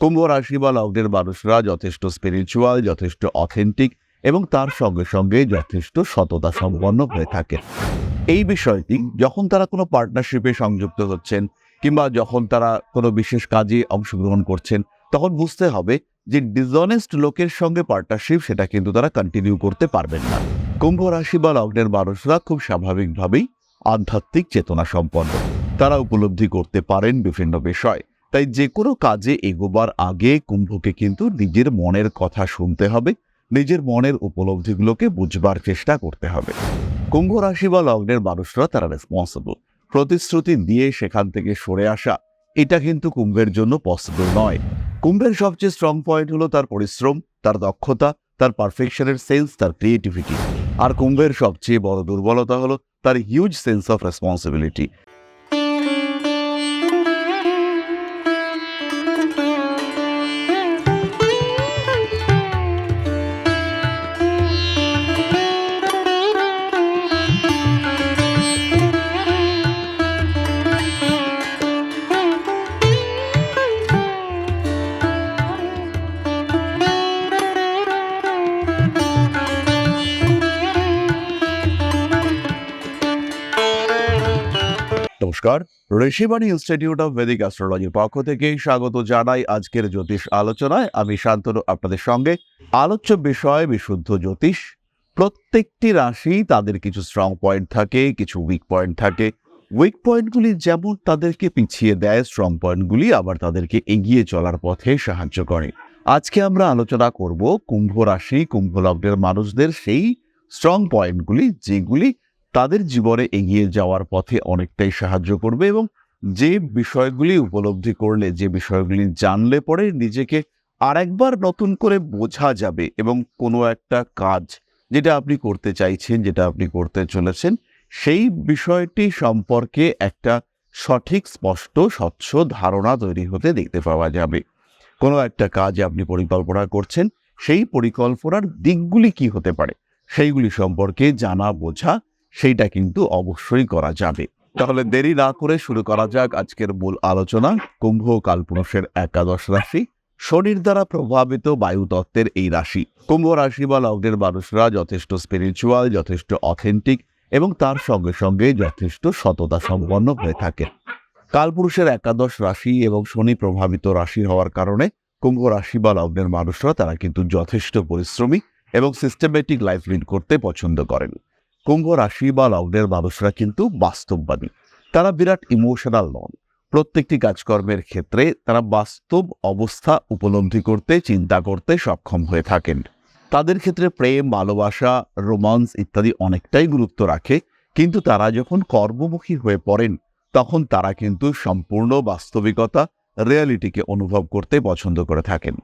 কুম্ভ রাশি বা লগ্নের মানুষরা যথেষ্ট স্পিরিচুয়াল যথেষ্ট অথেন্টিক এবং তার সঙ্গে সঙ্গে যথেষ্ট সততা সম্পন্ন হয়ে থাকে। এই বিষয়টি যখন তারা কোনো পার্টনারশিপে সংযুক্ত হচ্ছেন কিংবা যখন তারা কোনো বিশেষ কাজে অংশগ্রহণ করছেন, তখন বুঝতে হবে যে ডিসঅনেস্ট লোকের সঙ্গে পার্টনারশিপ সেটা কিন্তু তারা কন্টিনিউ করতে পারবেন না। কুম্ভ রাশি বা লগ্নের মানুষরা খুব স্বাভাবিকভাবেই আধ্যাত্মিক চেতনা সম্পন্ন। তারা উপলব্ধি করতে পারেন বিভিন্ন বিষয়। তাই যে কোনো কাজে এগোবার আগে কুম্ভকে কিন্তু নিজের মনের কথা শুনতে হবে, নিজের মনের উপলব্ধিগুলোকে বুঝবার চেষ্টা করতে হবে। কুম্ভ রাশি বা লগ্নের মানুষরা তারা রেসপন্সিবল প্রতিশ্রুতি দিয়ে সেখান থেকে সরে আসা, এটা কিন্তু কুম্ভের জন্য পসিবল নয়। কুম্ভের সবচেয়ে স্ট্রং পয়েন্ট হলো তার পরিশ্রম, তার দক্ষতা, তার পারফেকশনের সেন্স তার ক্রিয়েটিভিটি আর কুম্ভের সবচেয়ে বড় দুর্বলতা হলো তার হিউজ সেন্স অফ রেসপন্সিবিলিটি নমস্কার। ঋষিবাণী ইনস্টিটিউট অফ ভেদিক অ্যাস্ট্রোলজির পক্ষ থেকে স্বাগত জানাই আজকের জ্যোতিষ আলোচনায়। আমি শান্তনু, আপনাদের সঙ্গে। আলোচ্য বিষয়, বিশুদ্ধ জ্যোতিষ। প্রত্যেকটি রাশি তাদের কিছু স্ট্রং পয়েন্ট থাকে, কিছু উইক পয়েন্ট থাকে। উইক পয়েন্টগুলি যেমন তাদেরকে পিছিয়ে দেয় স্ট্রং পয়েন্টগুলি আবার তাদেরকে এগিয়ে চলার পথে সাহায্য করে। আজকে আমরা আলোচনা করব কুম্ভ রাশি, কুম্ভ লগ্নের মানুষদের সেই স্ট্রং পয়েন্টগুলি যেগুলি তাদের জীবনে এগিয়ে যাওয়ার পথে অনেকটাই সাহায্য করবে এবং যে বিষয়গুলি উপলব্ধি করলে, যে বিষয়গুলি জানলে পরে নিজেকে আরেকবার নতুন করে বোঝা যাবে এবং কোনো একটা কাজ যেটা আপনি করতে চাইছেন, যেটা আপনি করতে চলেছেন, সেই বিষয়টি সম্পর্কে একটা সঠিক, স্পষ্ট, স্বচ্ছ ধারণা তৈরি হতে দেখতে পাওয়া যাবে। কোনো একটা কাজ আপনি পরিকল্পনা করছেন, সেই পরিকল্পনার দিকগুলি কি হতে পারে? সেইগুলি সম্পর্কে জানা, বোঝা সেইটা কিন্তু অবশ্যই করা যাবে। তাহলে দেরি না করে শুরু করা যাক আজকের মূল আলোচনা। কুম্ভ কালপুরুষের একাদশ রাশি, শনির দ্বারা প্রভাবিত বায়ুতত্ত্বের এই রাশি। কুম্ভ রাশি বা লগ্নের মানুষরা যথেষ্ট স্পিরিচুয়াল যথেষ্ট অথেন্টিক এবং তার সঙ্গে সঙ্গে যথেষ্ট সততা সম্পন্ন হয়ে থাকে। কালপুরুষের একাদশ রাশি এবং শনি প্রভাবিত রাশি হওয়ার কারণে কুম্ভ রাশি বা লগ্নের মানুষরা তারা কিন্তু যথেষ্ট পরিশ্রমী এবং সিস্টেমেটিক লাইফ লিড করতে পছন্দ করেন। কুম্ভ রাশি বা লগ্নের মানুষরা কিন্তু বাস্তববাদী। তারা বিরাট ইমোশনাল নন। প্রত্যেকটি কাজকর্মের ক্ষেত্রে তারা বাস্তব অবস্থা উপলব্ধি করতে, চিন্তা করতে সক্ষম হয়ে থাকেন। তাদের ক্ষেত্রে প্রেম, ভালোবাসা রোমান্স ইত্যাদি অনেকটাই গুরুত্ব রাখে। কিন্তু তারা যখন কর্মমুখী হয়ে পড়েন, তখন তারা কিন্তু সম্পূর্ণ বাস্তবিকতা রিয়ালিটিকে অনুভব করতে পছন্দ করে থাকেন।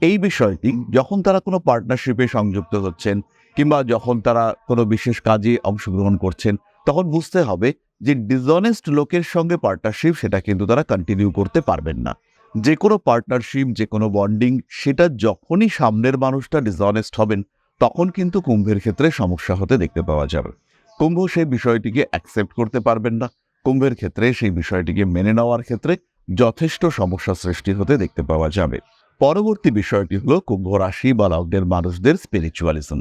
এই বিষয়টি, যখন তারা কোনো পার্টনারশিপে সংযুক্ত হচ্ছেন কিংবা যখন তারা কোনো বিশেষ কাজে অংশগ্রহণ করছেন, তখন বুঝতে হবে যে ডিসঅনেস্ট লোকের সঙ্গে পার্টনারশিপ সেটা কিন্তু তারা কন্টিনিউ করতে পারবেন না। যে কোনো পার্টনারশিপ যে কোনো বন্ডিং সেটা যখনই সামনের মানুষটা ডিসঅনেস্ট হবেন, তখন কিন্তু কুম্ভের ক্ষেত্রে সমস্যা হতে দেখতে পাওয়া যাবে। কুম্ভ সেই বিষয়টিকে অ্যাকসেপ্ট করতে পারবেন না। কুম্ভের ক্ষেত্রে সেই বিষয়টিকে মেনে নেওয়ার ক্ষেত্রে যথেষ্ট সমস্যা সৃষ্টি হতে দেখতে পাওয়া যাবে। পরবর্তী বিষয়টি হলো কুম্ভ রাশি বা লগ্নের মানুষদের স্পিরিচুয়ালিজম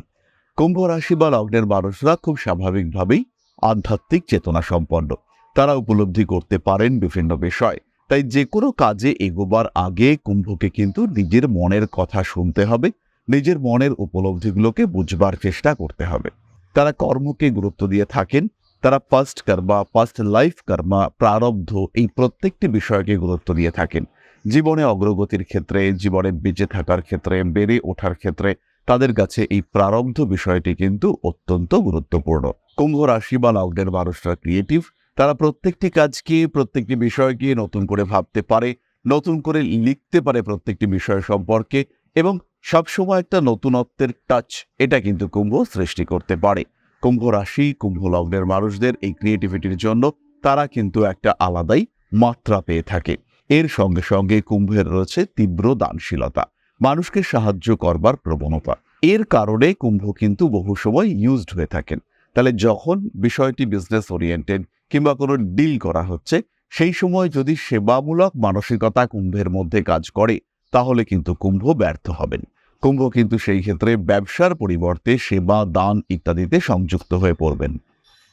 কুম্ভ রাশি বা লগ্নের মানুষরা খুব স্বাভাবিকভাবেই আধ্যাত্মিক চেতনা সম্পন্ন। তারা উপলব্ধি করতে পারেন বিভিন্ন বিষয়। তাই যে কোনো কাজে এগোবার আগে কুম্ভকে কিন্তু নিজের মনের কথা শুনতে হবে। নিজের মনের উপলব্ধিগুলোকে বুঝবার চেষ্টা করতে হবে। তারা কর্মকে গুরুত্ব দিয়ে থাকেন। তারা first karma first life karma প্রারব্ধ এই প্রত্যেকটি বিষয়কে গুরুত্ব দিয়ে থাকেন। জীবনে অগ্রগতির ক্ষেত্রে, জীবনে বেঁচে থাকার ক্ষেত্রে, বেড়ে ওঠার ক্ষেত্রে তাদের কাছে এই প্রারব্ধ বিষয়টি কিন্তু অত্যন্ত গুরুত্বপূর্ণ। কুম্ভ রাশি বা লগ্নের মানুষরা ক্রিয়েটিভ তারা প্রত্যেকটি কাজকে, প্রত্যেকটি বিষয়কে নতুন করে ভাবতে পারে, নতুন করে লিখতে পারে প্রত্যেকটি বিষয় সম্পর্কে এবং সবসময় একটা নতুনত্বের টাচ এটা কিন্তু কুম্ভ সৃষ্টি করতে পারে। কুম্ভ রাশি, কুম্ভ লগ্নের মানুষদের এই ক্রিয়েটিভিটির জন্য তারা কিন্তু একটা আলাদাই মাত্রা পেয়ে থাকে। এর সঙ্গে সঙ্গে কুম্ভের রয়েছে তীব্র দানশীলতা। মানুষকে সাহায্য করবার প্রবণতা। এর কারণে কুম্ভ কিন্তু বহু সময় ইউজড হয়ে থাকেন। তাহলে যখন বিষয়টি বিজনেস ওরিয়েন্টেড কিংবা কোনো ডিল করা হচ্ছে, সেই সময় যদি সেবামূলক মানসিকতা কুম্ভের মধ্যে কাজ করে, তাহলে কিন্তু কুম্ভ ব্যর্থ হবেন। কুম্ভ কিন্তু সেই ক্ষেত্রে ব্যবসার পরিবর্তে সেবা, দান ইত্যাদিতে সংযুক্ত হয়ে পড়বেন।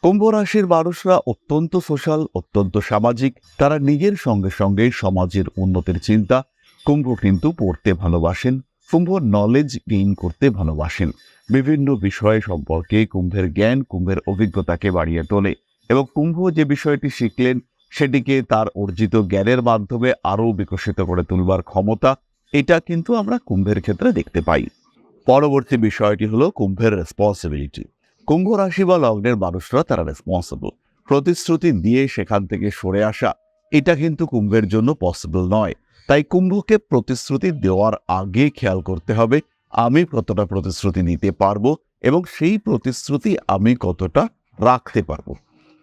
কুম্ভ রাশির মানুষরা অত্যন্ত সোশ্যাল অত্যন্ত সামাজিক, তারা নিজের সঙ্গে সঙ্গে সমাজের উন্নতির চিন্তা কুম্ভ কিন্তু পড়তে ভালোবাসেন, কুম্ভ নলেজ গেইন করতে ভালোবাসেন। বিভিন্ন বিষয় সম্পর্কে কুম্ভের জ্ঞান, কুম্ভের অভিজ্ঞতাকে বাড়িয়ে তোলে এবং কুম্ভ যে বিষয়টি শিখলেন, সেটিকে তার অর্জিত জ্ঞানের মাধ্যমে আরও বিকশিত করে তুলবার ক্ষমতা, এটা কিন্তু আমরা কুম্ভের ক্ষেত্রে দেখতে পাই। পরবর্তী বিষয়টি হলো কুম্ভের রেসপন্সিবিলিটি কুম্ভ রাশি বা লগ্নের মানুষরা তারা রেসপন্সিবল প্রতিশ্রুতি দিয়ে সেখান থেকে সরে আসা, এটা কিন্তু কুম্ভের জন্য পসিবল নয়। তাই কুম্ভকে প্রতিশ্রুতি দেওয়ার আগে খেয়াল করতে হবে, আমি কতটা প্রতিশ্রুতি নিতে পারব এবং সেই প্রতিশ্রুতি আমি কতটা রাখতে পারব।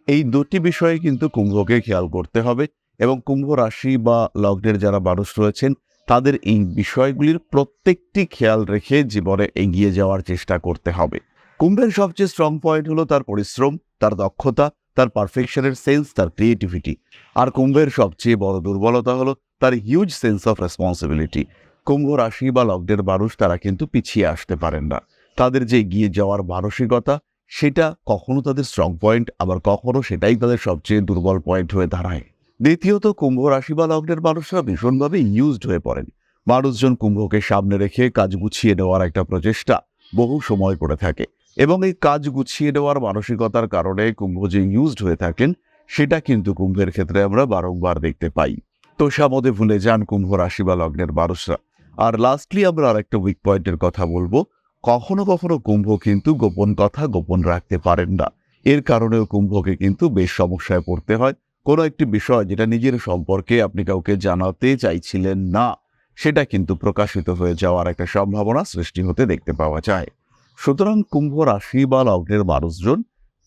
এই দুটি বিষয়ে কিন্তু কুম্ভকে খেয়াল করতে হবে এবং কুম্ভ রাশি বা লগ্নের যারা মানুষ রয়েছেন, তাদের এই বিষয়গুলির প্রত্যেকটি খেয়াল রেখে জীবনে এগিয়ে যাওয়ার চেষ্টা করতে হবে। কুম্ভের সবচেয়ে স্ট্রং পয়েন্ট হলো তার পরিশ্রম, তার দক্ষতা, তার পারফেকশনের সেন্স তার ক্রিয়েটিভিটি আর কুম্ভের সবচেয়ে বড় দুর্বলতা হলো তার হিউজ সেন্স অফ রেসপন্সিবিলিটি কুম্ভ রাশি বা লগ্নের মানুষ তারা কিন্তু পিছিয়ে আসতে পারেন না। তাদের যে এগিয়ে যাওয়ার মানসিকতা, সেটা কখনো তাদের স্ট্রং পয়েন্ট আবার কখনো সেটাই তাদের সবচেয়ে দুর্বল পয়েন্ট হয়ে দাঁড়ায়। দ্বিতীয়ত কুম্ভ রাশি বা লগ্নের মানুষরা ভীষণভাবে ইউজড হয়ে পড়েন। মানুষজন কুম্ভকে সামনে রেখে কাজ গুছিয়ে নেওয়ার একটা প্রচেষ্টা বহু সময় করে থাকে এবং এই কাজ গুছিয়ে নেওয়ার মানসিকতার কারণে কুম্ভ যে ইউজড হয়ে থাকেন, সেটা কিন্তু কুম্ভের ক্ষেত্রে আমরা বারংবার দেখতে পাই। তো সামদে ভুলে যান কুম্ভ রাশি বা লগ্নের মানুষরা। আর লাস্টলি আমরা আরেকটা উইক পয়েন্টের কথা বলব। কখনো কখনো কুম্ভ কিন্তু গোপন কথা গোপন রাখতে পারেন না। এর কারণেও কুম্ভকে কিন্তু বেশ সমস্যায় পড়তে হয়। কোনো একটি বিষয় যেটা নিজের সম্পর্কে আপনি কাউকে জানাতে চাইছিলেন না, সেটা কিন্তু প্রকাশিত হয়ে যাওয়ার একটা সম্ভাবনা সৃষ্টি হতে দেখতে পাওয়া যায়। সুতরাং কুম্ভ রাশি বা লগ্নের মানুষজন,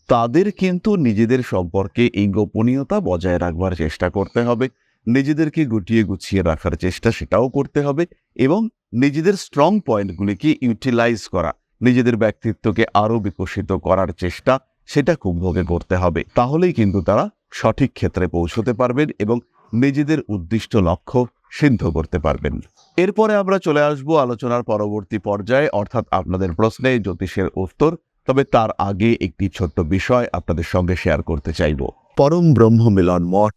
তাদের কিন্তু নিজেদের সম্পর্কে এই গোপনীয়তা বজায় রাখবার চেষ্টা করতে হবে। নিজেদেরকে গুটিয়ে গুছিয়ে রাখার চেষ্টা সেটাও করতে হবে এবং নিজেদের স্ট্রং পয়েন্টগুলিকে ইউটিলাইজ করা, নিজেদের ব্যক্তিত্বকে আরও বিকশিত করার চেষ্টা সেটা কুম্ভকে করতে হবে। তাহলেই কিন্তু তারা সঠিক ক্ষেত্রে পৌঁছতে পারবেন এবং নিজেদের উদ্দিষ্ট লক্ষ্য সিদ্ধ করতে পারবেন। এরপরে আমরা চলে আসব আলোচনার পরবর্তী পর্যায়ে, অর্থাৎ আপনাদের প্রশ্নে জ্যোতিষের উত্তর, তবে তার আগে একটি ছোট্ট বিষয় আপনাদের সঙ্গে শেয়ার করতে চাইব। পরম ব্রহ্ম মিলন মঠ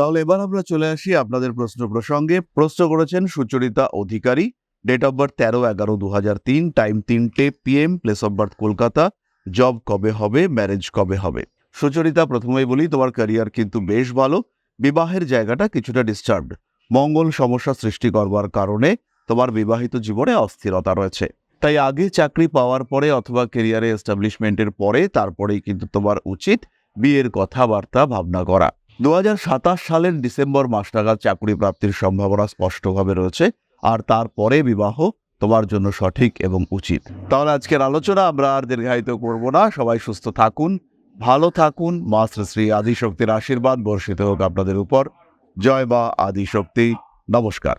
তাহলে এবার আমরা চলে আসি আপনাদের প্রশ্ন প্রসঙ্গে। প্রশ্ন করেছেন Sucharita Adhikari date of birth তেরো এগারো দু হাজার তিন টাইম তিনটে PM place of birth Kolkata job কবে হবে ম্যারেজ কবে হবে? সুচরিতা প্রথমেই বলি, তোমার ক্যারিয়ার কিন্তু বেশ ভালো, বিবাহের জায়গাটা কিছুটা ডিস্টার্বড মঙ্গল সমস্যা সৃষ্টি করবার কারণে তোমার বিবাহিত জীবনে অস্থিরতা রয়েছে। তাই আগে চাকরি পাওয়ার পরে অথবা কেরিয়ারে এস্টাবলিশমেন্টের পরে তারপরেই কিন্তু তোমার উচিত বিয়ের কথাবার্তা, ভাবনা করা। দু হাজার সাতাশ সালের ডিসেম্বর মাস নাগাদ চাকরি প্রাপ্তির সম্ভাবনা স্পষ্টভাবে রয়েছে, আর তারপরে বিবাহ তোমার জন্য সঠিক এবং উচিত। তাহলে আজকের আলোচনা আমরা আর দীর্ঘায়িত করব না। সবাই সুস্থ থাকুন, ভালো থাকুন। মা শ্রী শ্রী আদিশক্তির আশীর্বাদ, বর্ষিত হোক আপনাদের উপর। জয় বা আদিশক্তি। নমস্কার।